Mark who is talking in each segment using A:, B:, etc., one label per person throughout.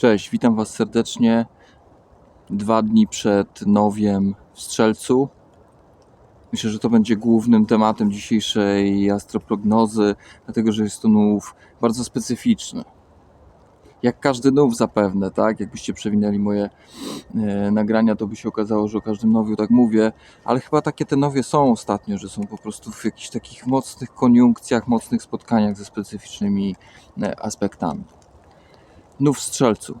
A: Cześć, witam Was serdecznie. Dwa dni przed nowiem w Strzelcu. Myślę, że to będzie głównym tematem dzisiejszej astroprognozy, dlatego że jest to nów bardzo specyficzny. Jak każdy nów zapewne, tak? Jakbyście przewinęli moje e, nagrania, to by się okazało, że o każdym nowiu tak mówię, ale chyba takie te nowie są ostatnio, że są po prostu w jakichś takich mocnych koniunkcjach, mocnych spotkaniach ze specyficznymi e, aspektami. W strzelcu.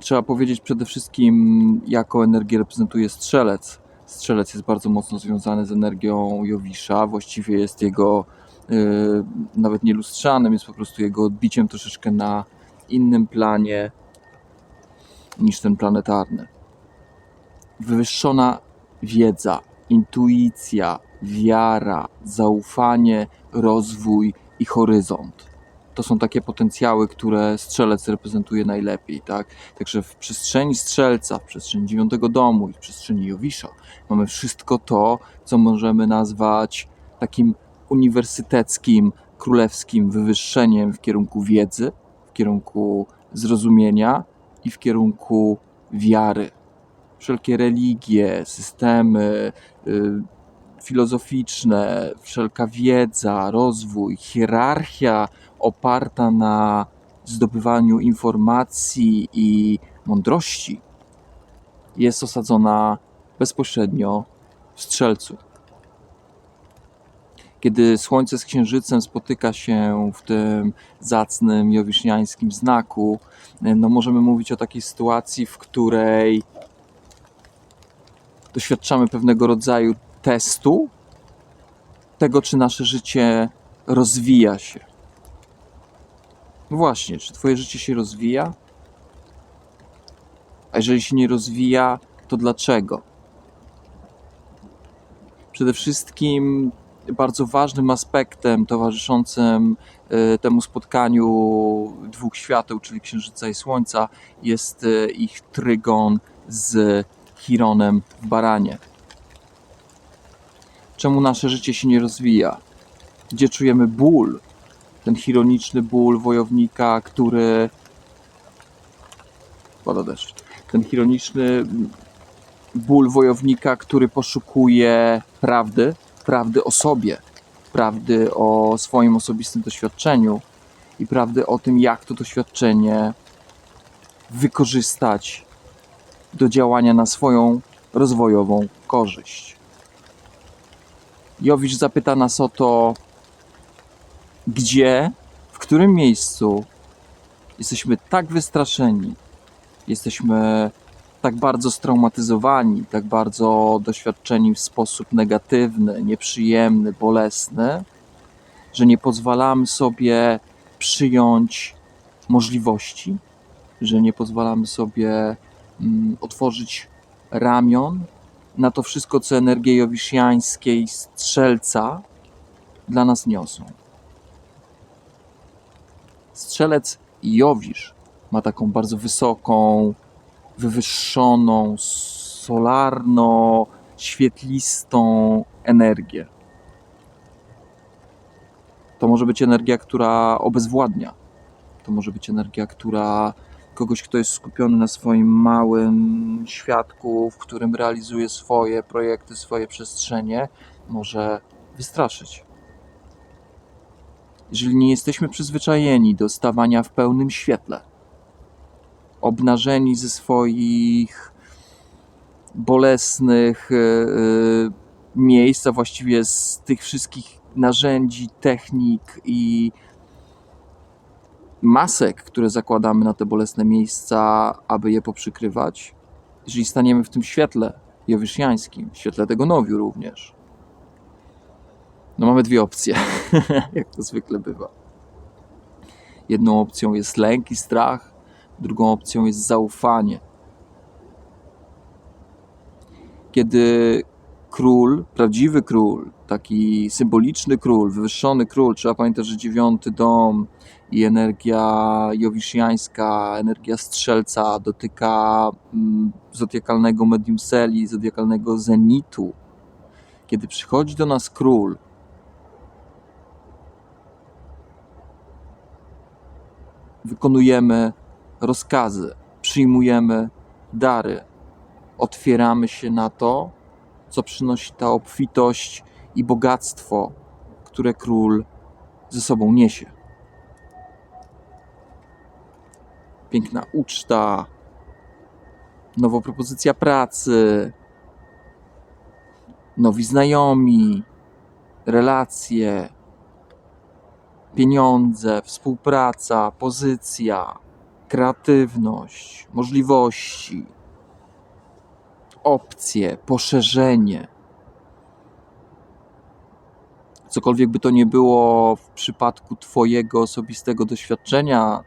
A: Trzeba powiedzieć przede wszystkim, jaką energię reprezentuje strzelec. Strzelec jest bardzo mocno związany z energią Jowisza, właściwie jest jego yy, nawet nie lustrzanym, jest po prostu jego odbiciem troszeczkę na innym planie niż ten planetarny. Wywyższona wiedza, intuicja, wiara, zaufanie, rozwój i horyzont to są takie potencjały, które strzelec reprezentuje najlepiej, tak? Także w przestrzeni strzelca, w przestrzeni dziewiątego domu i w przestrzeni Jowisza mamy wszystko to, co możemy nazwać takim uniwersyteckim, królewskim wywyższeniem w kierunku wiedzy, w kierunku zrozumienia i w kierunku wiary. Wszelkie religie, systemy, yy, filozoficzne, wszelka wiedza, rozwój, hierarchia oparta na zdobywaniu informacji i mądrości jest osadzona bezpośrednio w strzelcu. Kiedy Słońce z Księżycem spotyka się w tym zacnym jowiszniańskim znaku, no możemy mówić o takiej sytuacji, w której doświadczamy pewnego rodzaju testu tego, czy nasze życie rozwija się. Właśnie, czy Twoje życie się rozwija? A jeżeli się nie rozwija, to dlaczego? Przede wszystkim bardzo ważnym aspektem towarzyszącym y, temu spotkaniu dwóch świateł, czyli Księżyca i Słońca, jest y, ich trygon z Chironem w Baranie. Czemu nasze życie się nie rozwija? Gdzie czujemy ból? Ten chironiczny ból wojownika, który. Pada deszcz. Ten chironiczny ból wojownika, który poszukuje prawdy, prawdy o sobie, prawdy o swoim osobistym doświadczeniu i prawdy o tym, jak to doświadczenie wykorzystać do działania na swoją rozwojową korzyść. Jowisz zapyta nas o to, gdzie, w którym miejscu jesteśmy tak wystraszeni, jesteśmy tak bardzo straumatyzowani, tak bardzo doświadczeni w sposób negatywny, nieprzyjemny, bolesny, że nie pozwalamy sobie przyjąć możliwości, że nie pozwalamy sobie mm, otworzyć ramion na to wszystko, co energie jowisziańskiej strzelca dla nas niosą. Strzelec Jowisz ma taką bardzo wysoką, wywyższoną, solarno-świetlistą energię. To może być energia, która obezwładnia. To może być energia, która kogoś, kto jest skupiony na swoim małym świadku, w którym realizuje swoje projekty, swoje przestrzenie, może wystraszyć. Jeżeli nie jesteśmy przyzwyczajeni do stawania w pełnym świetle, obnażeni ze swoich bolesnych yy, miejsc, a właściwie z tych wszystkich narzędzi, technik i masek, które zakładamy na te bolesne miejsca, aby je poprzykrywać, jeżeli staniemy w tym świetle jowisziańskim, świetle tego nowiu również, no mamy dwie opcje, jak to zwykle bywa. Jedną opcją jest lęk i strach, drugą opcją jest zaufanie. Kiedy król, prawdziwy król, taki symboliczny król, wywyższony król, trzeba pamiętać, że dziewiąty dom i energia jowisziańska, energia strzelca dotyka mm, zodiakalnego medium seli, zodiakalnego zenitu. Kiedy przychodzi do nas król, wykonujemy rozkazy, przyjmujemy dary, otwieramy się na to, co przynosi ta obfitość i bogactwo, które król ze sobą niesie. Piękna uczta, nowa propozycja pracy, nowi znajomi, relacje, pieniądze, współpraca, pozycja, kreatywność, możliwości, opcje, poszerzenie. Cokolwiek by to nie było w przypadku Twojego osobistego doświadczenia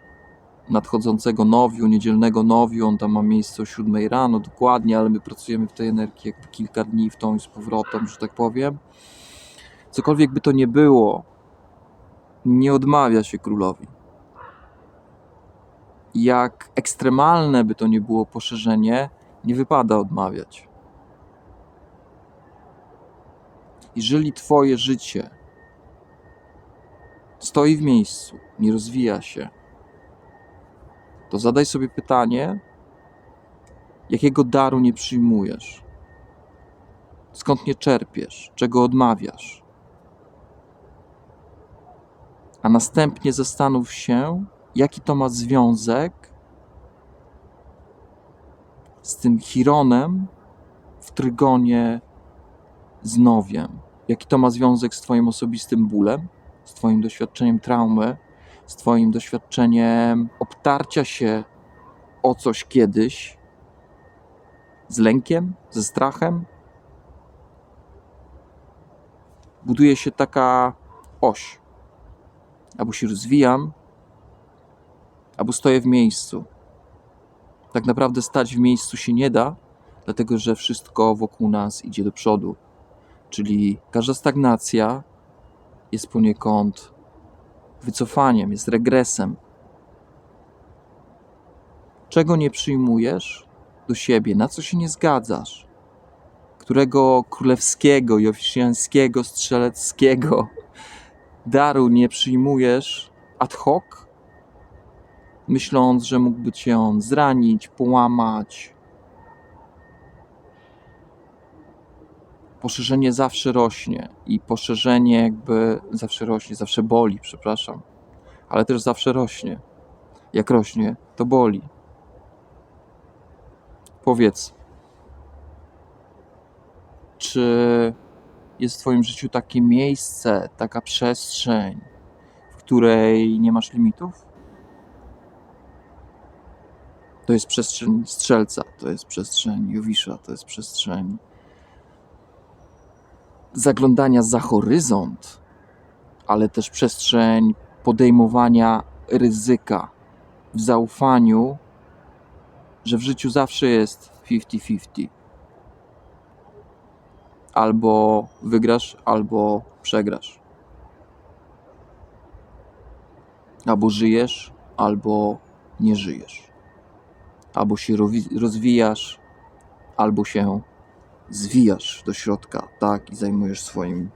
A: nadchodzącego nowiu, niedzielnego nowiu, on tam ma miejsce o 7 rano dokładnie, ale my pracujemy w tej energii jakby kilka dni w tą i z powrotem, że tak powiem. Cokolwiek by to nie było, nie odmawia się królowi. Jak ekstremalne by to nie było poszerzenie, nie wypada odmawiać. Jeżeli Twoje życie stoi w miejscu, nie rozwija się, to zadaj sobie pytanie, jakiego daru nie przyjmujesz, skąd nie czerpiesz, czego odmawiasz. A następnie zastanów się, jaki to ma związek z tym Chironem w trygonie z Nowiem. Jaki to ma związek z Twoim osobistym bólem, z Twoim doświadczeniem traumy, z Twoim doświadczeniem obtarcia się o coś kiedyś, z lękiem, ze strachem. Buduje się taka oś. Albo się rozwijam, albo stoję w miejscu. Tak naprawdę stać w miejscu się nie da, dlatego że wszystko wokół nas idzie do przodu. Czyli każda stagnacja jest poniekąd wycofaniem, jest regresem. Czego nie przyjmujesz do siebie, na co się nie zgadzasz, którego królewskiego i oficjalskiego, strzeleckiego daru nie przyjmujesz ad hoc, myśląc, że mógłby cię on zranić, połamać. Poszerzenie zawsze rośnie i poszerzenie jakby zawsze rośnie, zawsze boli, przepraszam, ale też zawsze rośnie. Jak rośnie, to boli. Powiedz, czy jest w Twoim życiu takie miejsce, taka przestrzeń, w której nie masz limitów? To jest przestrzeń strzelca, to jest przestrzeń Jowisza, to jest przestrzeń zaglądania za horyzont, ale też przestrzeń podejmowania ryzyka w zaufaniu, że w życiu zawsze jest 50-50. Albo wygrasz, albo przegrasz. Albo żyjesz, albo nie żyjesz. Albo się rozwijasz, albo się zwijasz do środka, tak, i zajmujesz swoim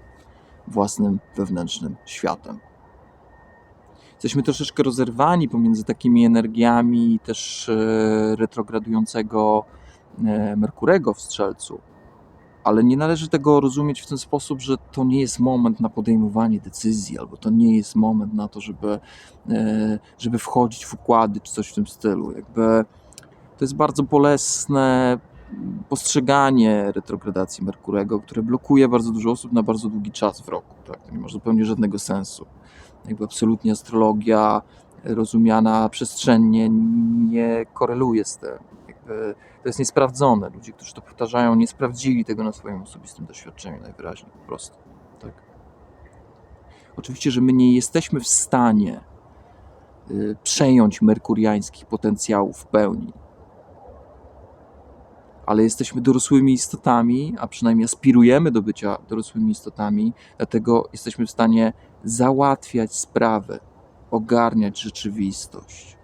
A: własnym wewnętrznym światem. Jesteśmy troszeczkę rozerwani pomiędzy takimi energiami też e, retrogradującego e, Merkurego w Strzelcu, ale nie należy tego rozumieć w ten sposób, że to nie jest moment na podejmowanie decyzji, albo to nie jest moment na to, żeby, e, żeby wchodzić w układy czy coś w tym stylu. Jakby to jest bardzo bolesne postrzeganie retrogradacji Merkurego, które blokuje bardzo dużo osób na bardzo długi czas w roku. Tak? To nie ma zupełnie żadnego sensu. Jakby absolutnie astrologia rozumiana przestrzennie nie koreluje z tym. Jakby to jest niesprawdzone. Ludzie, którzy to powtarzają, nie sprawdzili tego na swoim osobistym doświadczeniu najwyraźniej po prostu. Tak? Oczywiście, że my nie jesteśmy w stanie y, przejąć merkuriańskich potencjałów w pełni ale jesteśmy dorosłymi istotami, a przynajmniej aspirujemy do bycia dorosłymi istotami, dlatego jesteśmy w stanie załatwiać sprawy, ogarniać rzeczywistość,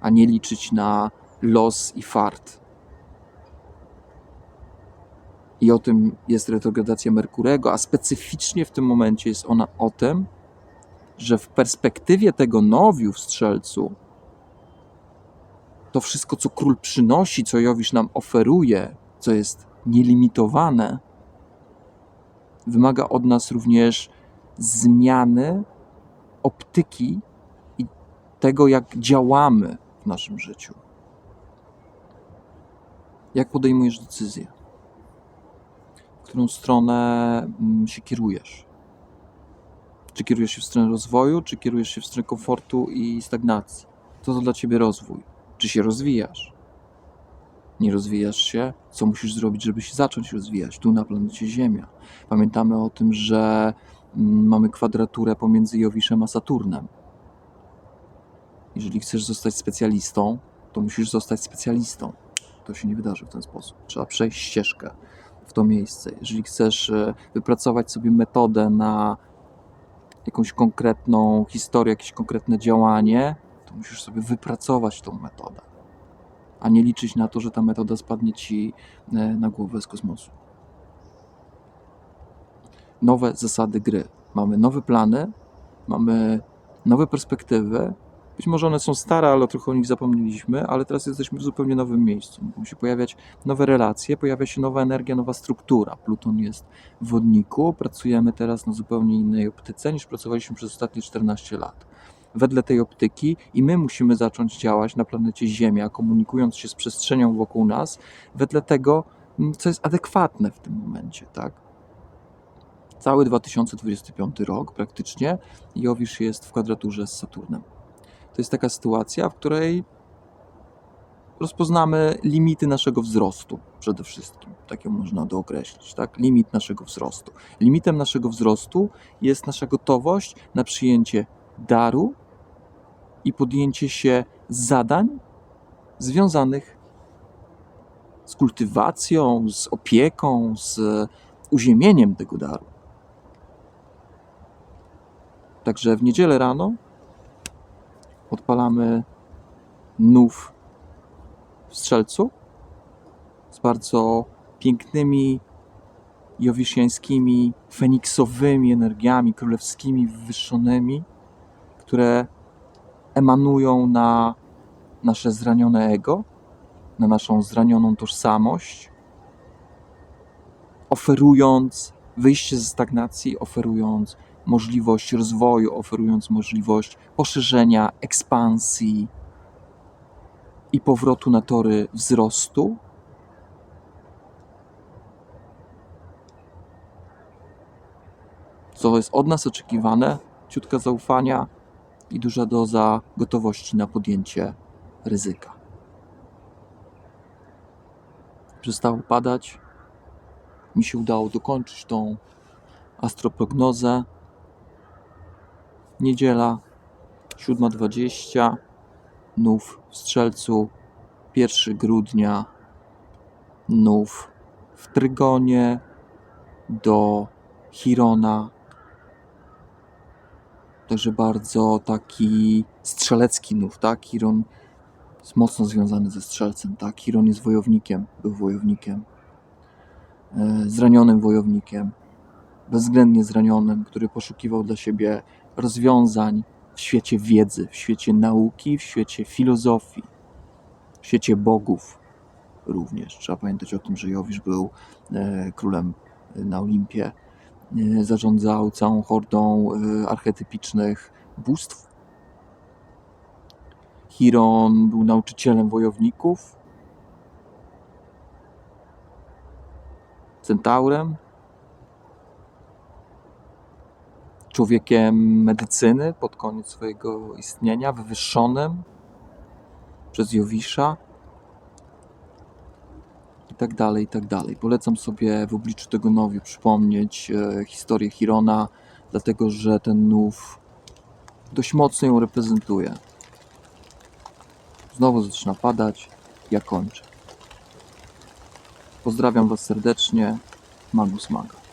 A: a nie liczyć na los i fart. I o tym jest retrogradacja Merkurego, a specyficznie w tym momencie jest ona o tym, że w perspektywie tego nowiu w strzelcu to wszystko, co król przynosi, co Jowisz nam oferuje, co jest nielimitowane, wymaga od nas również zmiany optyki i tego, jak działamy w naszym życiu. Jak podejmujesz decyzję? W którą stronę mm, się kierujesz? Czy kierujesz się w stronę rozwoju, czy kierujesz się w stronę komfortu i stagnacji? Co to dla ciebie rozwój? Czy się rozwijasz? Nie rozwijasz się? Co musisz zrobić, żeby się zacząć rozwijać? Tu na planecie Ziemia. Pamiętamy o tym, że mm, mamy kwadraturę pomiędzy Jowiszem a Saturnem. Jeżeli chcesz zostać specjalistą, to musisz zostać specjalistą. To się nie wydarzy w ten sposób. Trzeba przejść ścieżkę w to miejsce. Jeżeli chcesz e, wypracować sobie metodę na jakąś konkretną historię, jakieś konkretne działanie, to musisz sobie wypracować tą metodę, a nie liczyć na to, że ta metoda spadnie ci e, na głowę z kosmosu. Nowe zasady gry. Mamy nowe plany, mamy nowe perspektywy. Być może one są stare, ale trochę o nich zapomnieliśmy, ale teraz jesteśmy w zupełnie nowym miejscu. Mogą się pojawiać nowe relacje, pojawia się nowa energia, nowa struktura. Pluton jest w wodniku, pracujemy teraz na zupełnie innej optyce niż pracowaliśmy przez ostatnie 14 lat. Wedle tej optyki i my musimy zacząć działać na planecie Ziemia, komunikując się z przestrzenią wokół nas, wedle tego, m, co jest adekwatne w tym momencie, tak? Cały 2025 rok praktycznie Jowisz jest w kwadraturze z Saturnem. To jest taka sytuacja, w której rozpoznamy limity naszego wzrostu przede wszystkim. Tak ją można dookreślić, tak? Limit naszego wzrostu. Limitem naszego wzrostu jest nasza gotowość na przyjęcie daru i podjęcie się zadań związanych z kultywacją, z opieką, z uziemieniem tego daru. Także w niedzielę rano odpalamy nów w strzelcu z bardzo pięknymi jowisjańskimi, feniksowymi energiami królewskimi, wywyższonymi, które emanują na nasze zranione ego, na naszą zranioną tożsamość, oferując wyjście ze stagnacji, oferując możliwość rozwoju, oferując możliwość poszerzenia, ekspansji i powrotu na tory wzrostu. Co jest od nas oczekiwane, ciutka zaufania i duża doza gotowości na podjęcie ryzyka. Przestało padać. Mi się udało dokończyć tą astroprognozę. Niedziela 7.20. Nów w Strzelcu 1 grudnia. Nów w Trygonie do Chirona. Także bardzo taki strzelecki nów, tak? Chiron jest mocno związany ze strzelcem, tak? Chiron jest wojownikiem, był wojownikiem, e, zranionym wojownikiem, bezwzględnie zranionym, który poszukiwał dla siebie rozwiązań w świecie wiedzy, w świecie nauki, w świecie filozofii, w świecie bogów również. Trzeba pamiętać o tym, że Jowisz był e, królem na Olimpie, e, zarządzał całą hordą e, archetypicznych bóstw. Chiron był nauczycielem wojowników, centaurem, człowiekiem medycyny pod koniec swojego istnienia, wywyższonym przez Jowisza i tak dalej, i tak dalej. Polecam sobie w obliczu tego nowiu przypomnieć e, historię Chirona, dlatego że ten nów dość mocno ją reprezentuje. Znowu zaczyna padać, ja kończę. Pozdrawiam Was serdecznie, Magus Maga.